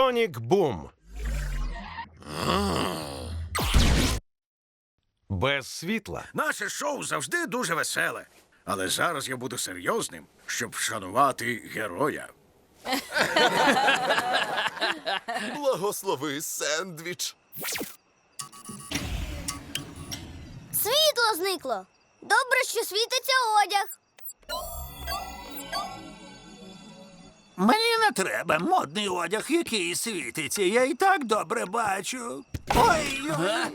Сонік Бум. Без світла. Наше шоу завжди дуже веселе. Але зараз я буду серйозним, щоб вшанувати героя. Благослови сендвіч. Світло зникло. Добре, що світиться одяг. Мені не треба модний одяг, який світиться. Я і так добре бачу. Ой. ой.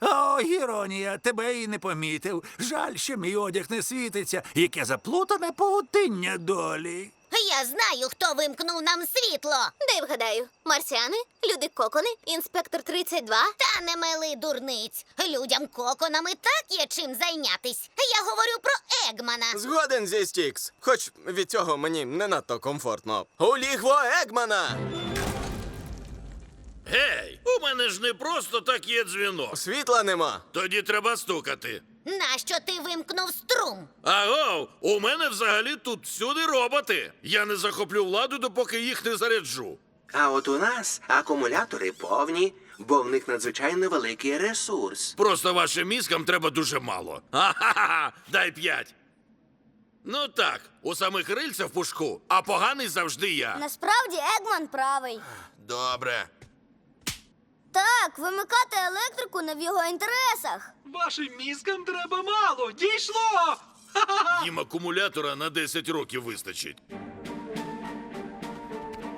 О, Гіронія, тебе і не помітив. Жаль, що мій одяг не світиться. Яке заплутане паутиння долі. Я знаю, хто вимкнув нам світло. Де вгадаю? Марсіани, люди кокони, інспектор 32? Та не мили дурниць. Людям коконами так є чим зайнятись. Я говорю про Егмана. Згоден зі Стікс. Хоч від цього мені не надто комфортно. У лігво Егмана! Гей, у мене ж не просто так є дзвінок. Світла нема. Тоді треба стукати. Нащо ти вимкнув струм? Агов, у мене взагалі тут всюди роботи. Я не захоплю владу, допоки їх не заряджу. А от у нас акумулятори повні, бо в них надзвичайно великий ресурс. Просто вашим мізкам треба дуже мало. Ха-ха-ха, дай п'ять. Ну так, у самих рильця в пушку, а поганий завжди я. Насправді Егман правий. Добре. Так, вимикати електрику не в його інтересах. Вашим мізкам треба мало. Дійшло! Їм акумулятора на 10 років вистачить.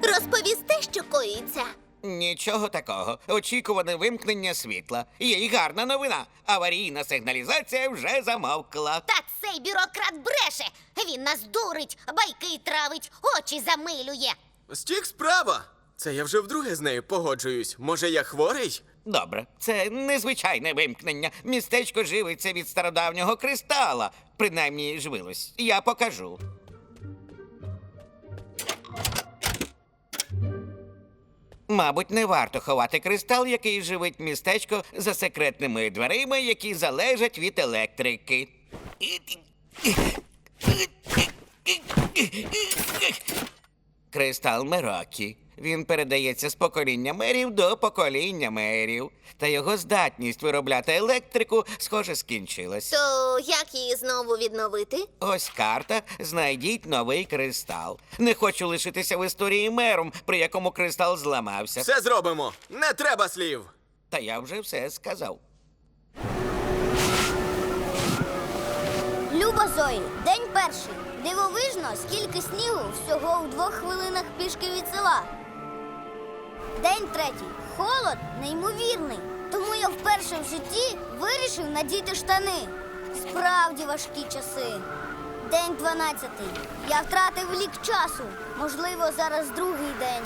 Розповісти, що коїться. Нічого такого. Очікуване вимкнення світла. Є й гарна новина. Аварійна сигналізація вже замовкла. Та цей бюрократ бреше. Він нас дурить, байки травить, очі замилює. Стікс права. Це я вже вдруге з нею погоджуюсь. Може, я хворий? Добре, це незвичайне вимкнення. Містечко живиться від стародавнього кристала. Принаймні живилось. Я покажу. Мабуть, не варто ховати кристал, який живить містечко за секретними дверима, які залежать від електрики. Кристал Мерокі. Він передається з покоління мерів до покоління мерів. Та його здатність виробляти електрику, схоже, скінчилась. То як її знову відновити? Ось карта. Знайдіть новий кристал. Не хочу лишитися в історії мером, при якому кристал зламався. Все зробимо. Не треба слів. Та я вже все сказав. Люба Зої, день перший. Дивовижно, скільки снігу всього у двох хвилинах пішки від села. День третій. Холод неймовірний. Тому я вперше в житті вирішив надіти штани. Справді важкі часи. День дванадцятий. Я втратив лік часу. Можливо, зараз другий день.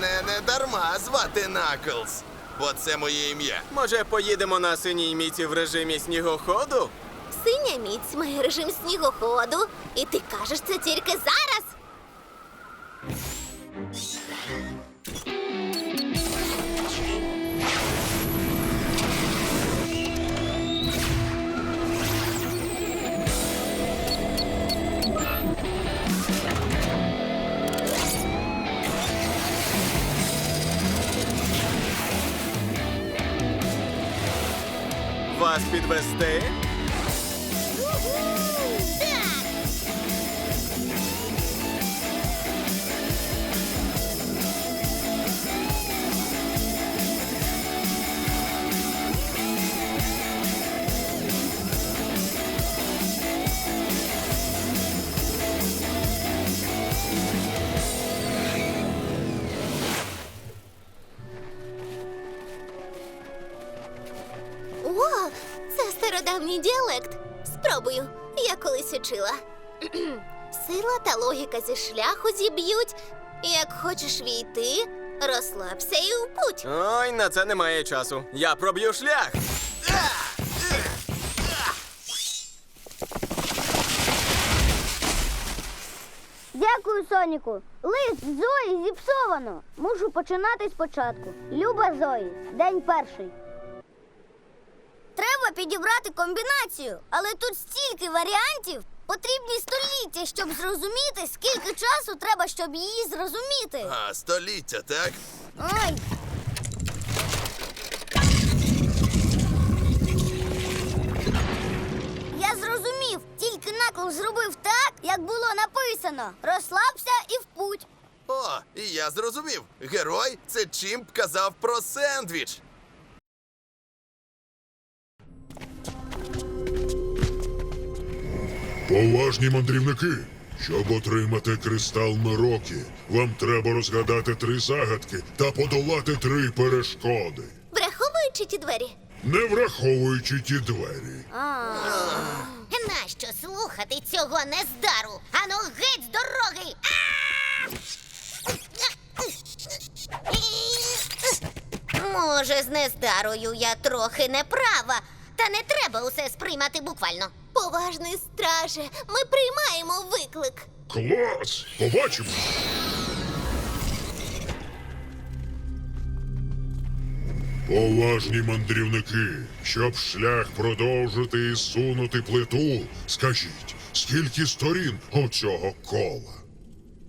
Мене не дарма звати Наклз. Бо це моє ім'я. Може, поїдемо на синій міці в режимі снігоходу? Синя міць має режим снігоходу, і ти кажеш це тільки зараз. Вас підвести? Стародавній діалект. Спробую. Я колись учила. Сила та логіка зі шляху зіб'ють. Як хочеш війти, розслабся і в путь. Ой, на це немає часу. Я проб'ю шлях. Дякую, Соніку. Лист Зої зіпсовано. Мушу починати спочатку. Люба Зої, день перший. Підібрати комбінацію, але тут стільки варіантів. Потрібні століття, щоб зрозуміти, скільки часу треба, щоб її зрозуміти. А, століття, так? Ой. Я зрозумів, тільки накол зробив так, як було написано. Розслабся і в путь. О, і я зрозумів. Герой це Чімп казав про сендвіч. Поважні мандрівники. Щоб отримати кристал Мирокі, вам треба розгадати три загадки та подолати три перешкоди, Враховуючи ті двері. не враховуючи ті двері. Нащо слухати цього нездару? Ану геть з дороги! Може, з нездарою я трохи не права, та не треба усе сприймати буквально. Поважний страже, ми приймаємо виклик. Клас! Побачимо! Поважні мандрівники, щоб шлях продовжити і сунути плиту, скажіть, скільки сторін у цього кола?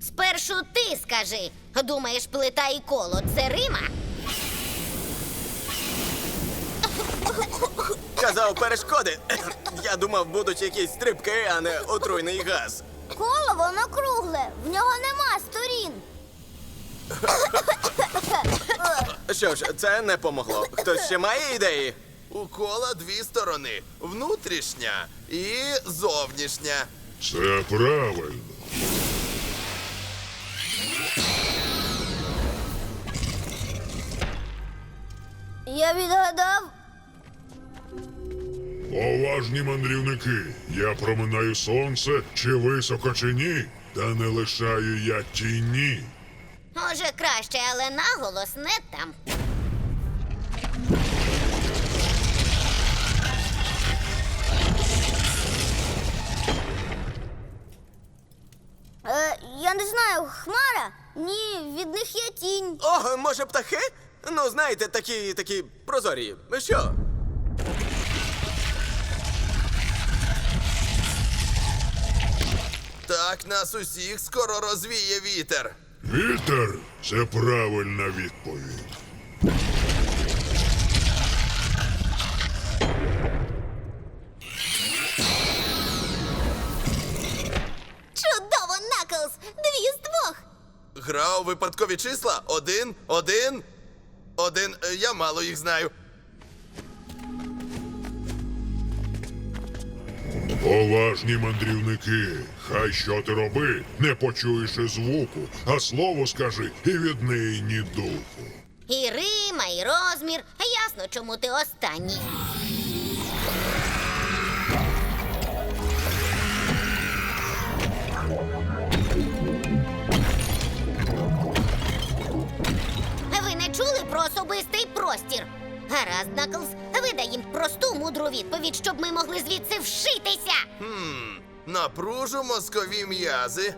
Спершу ти скажи. Думаєш, плита і коло це Рима? Казав перешкоди. Я думав, будуть якісь стрибки, а не отруйний газ. Коло воно кругле, в нього нема сторін. Що ж, це не помогло. Хтось ще має ідеї? У кола дві сторони: внутрішня і зовнішня. Це правильно. Я відгадав. Поважні мандрівники, я проминаю сонце, чи високо, чи ні, та не лишаю я тіні. Може, краще, але наголос не там. Е, я не знаю, хмара? Ні, від них є тінь. О, може, птахи? Ну, знаєте, такі такі прозорі. Що? Так нас усіх скоро розвіє вітер. Вітер це правильна відповідь. Чудово, Наклз! Дві з двох! Гра у випадкові числа? Один, один, один. Е, Я мало їх знаю. Поважні мандрівники, хай що ти роби, не почуєш і звуку, а слово скажи і від неї ні духу. І Рима, і розмір. Ясно, чому ти останній. Ви не чули про особистий простір? Гаразд, Наклз, видай їм просту мудру відповідь, щоб ми могли звідси вшитися. Хм, напружу мозкові м'язи.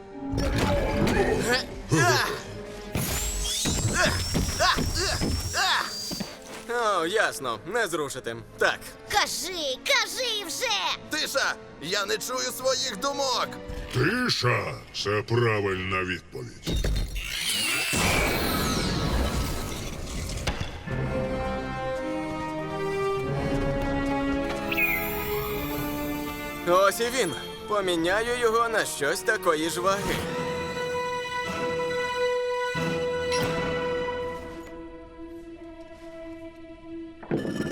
О, ясно, не зрушити. Так. Кажи, кажи вже! Тиша! Я не чую своїх думок. Тиша це правильна відповідь. Ось і він. Поміняю його на щось такої ж ваги. Усе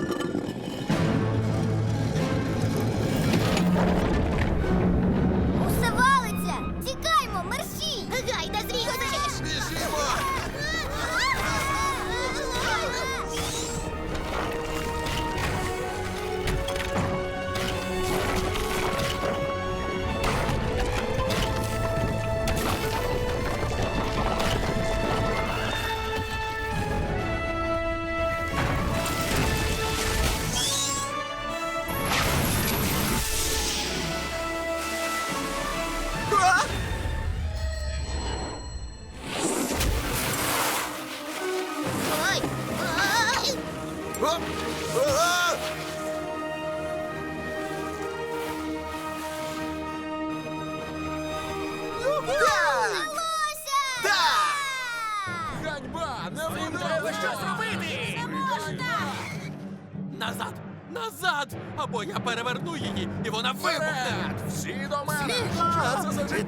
Оп! А! Так! Так! Назад! Назад! Або я переверну її, і вона вибухне! Всі до мене!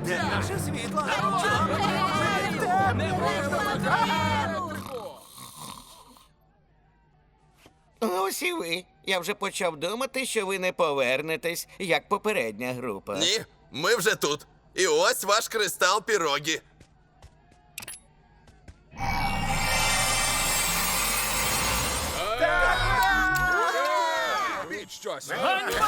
Де наше світло? Ось і ви. Я вже почав думати, що ви не повернетесь, як попередня група. Ні, ми вже тут. І ось ваш кристал пірогі. О,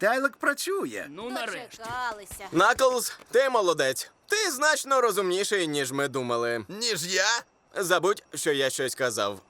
клас! Тайлик працює. Ну, нарешті. Дочекалися. Наклз, ти молодець. Ти значно розумніший, ніж ми думали. Ніж я? Забудь, що я щось казав.